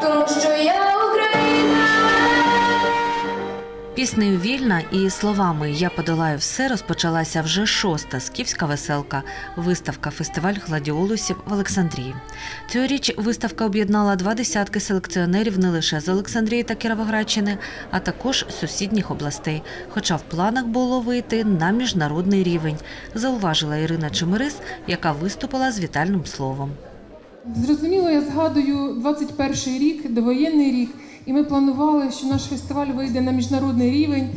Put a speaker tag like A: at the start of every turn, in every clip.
A: тому що я Україна.
B: Піснею Вільна і словами Я подолаю все розпочалася вже шоста скіфська веселка, виставка фестиваль гладіолусів в Олександрії. Цьогоріч виставка об'єднала два десятки селекціонерів не лише з Олександрії та Кіровоградщини, а також сусідніх областей. Хоча в планах було вийти на міжнародний рівень, зауважила Ірина Чемерис, яка виступила з вітальним словом.
C: Зрозуміло, я згадую 21 рік, довоєнний рік, і ми планували, що наш фестиваль вийде на міжнародний рівень.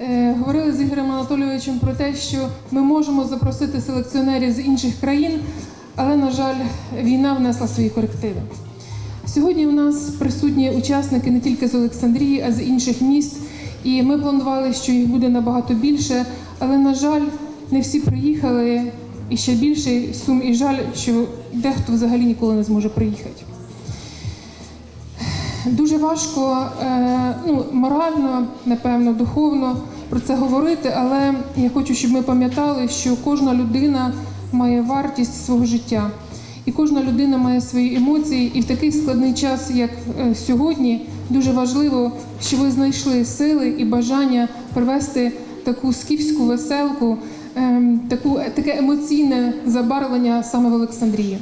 C: Е, Говорили з Ігорем Анатолійовичем про те, що ми можемо запросити селекціонерів з інших країн, але, на жаль, війна внесла свої корективи. Сьогодні у нас присутні учасники не тільки з Олександрії, а з інших міст. І ми планували, що їх буде набагато більше, але, на жаль, не всі приїхали. І ще більший сум і жаль, що дехто взагалі ніколи не зможе приїхати. Дуже важко е, ну, морально, напевно, духовно про це говорити, але я хочу, щоб ми пам'ятали, що кожна людина має вартість свого життя. І кожна людина має свої емоції, і в такий складний час, як е, сьогодні, дуже важливо, що ви знайшли сили і бажання провести таку скіфську веселку, ем, таку, таке емоційне забарвлення саме в Олександрії.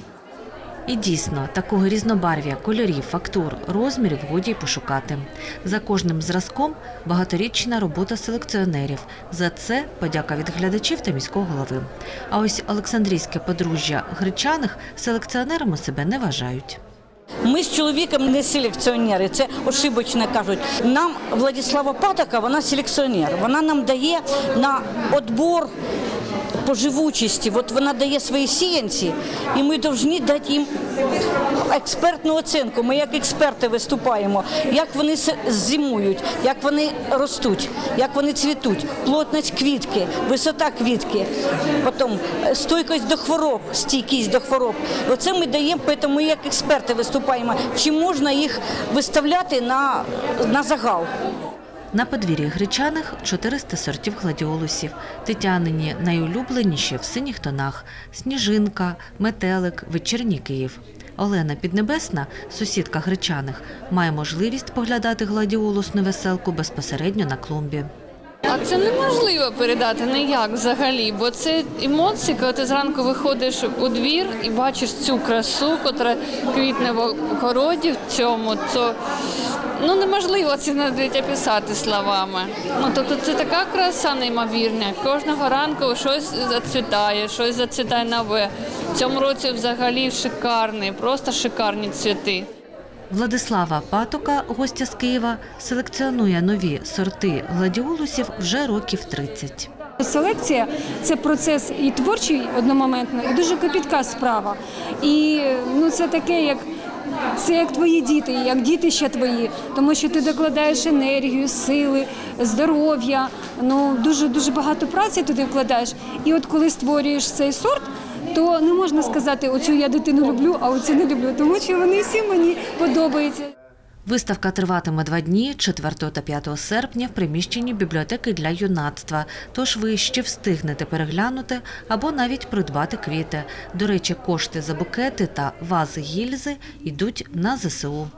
B: І дійсно, такого різнобарв'я, кольорів, фактур, розмірів годі й пошукати. За кожним зразком багаторічна робота селекціонерів. За це подяка від глядачів та міського голови. А ось Олександрійське подружжя Гречаних селекціонерами себе не вважають.
D: Ми з чоловіком не селекціонери, це ошибочно кажуть. Нам Владислава Патока, вона селекціонер. Вона нам дає на відбор по живучості. От вона дає свої сіянці, і ми повинні дати їм експертну оцінку. Ми як експерти виступаємо, як вони зимують, як вони ростуть, як вони цвітуть, плотність квітки, висота квітки, потім е, стойкість до хвороб, стійкість до хвороб. Оце ми даємо, тому ми як експерти виступаємо. Чи можна їх виставляти на, на загал?
B: На подвір'ї гречаних 400 сортів гладіолусів. Тетянині найулюбленіші в синіх тонах: сніжинка, метелик, вечірній Київ. Олена Піднебесна, сусідка гречаних, має можливість поглядати гладіолусну веселку безпосередньо на клумбі.
E: А це неможливо передати ніяк взагалі, бо це емоції, коли ти зранку виходиш у двір і бачиш цю красу, котра квітне в городі в цьому, то ну неможливо це навіть описати словами. Ну тобто це така краса неймовірна. Кожного ранку щось зацвітає, щось зацвітає нове. В цьому році взагалі шикарний, просто шикарні цвіти.
B: Владислава Патока, гостя з Києва, селекціонує нові сорти гладіолусів вже років 30.
F: Селекція це процес і творчий одномоментно, і дуже копітка справа. І ну це таке, як це як твої діти, як діти ще твої, тому що ти докладаєш енергію, сили, здоров'я. Ну дуже дуже багато праці туди вкладаєш. І от коли створюєш цей сорт. То не можна сказати, оцю я дитину люблю, а оцю не люблю, тому що вони всі мені подобаються.
B: Виставка триватиме два дні 4 та 5 серпня в приміщенні бібліотеки для юнацтва. Тож ви ще встигнете переглянути або навіть придбати квіти. До речі, кошти за букети та вази гільзи йдуть на ЗСУ.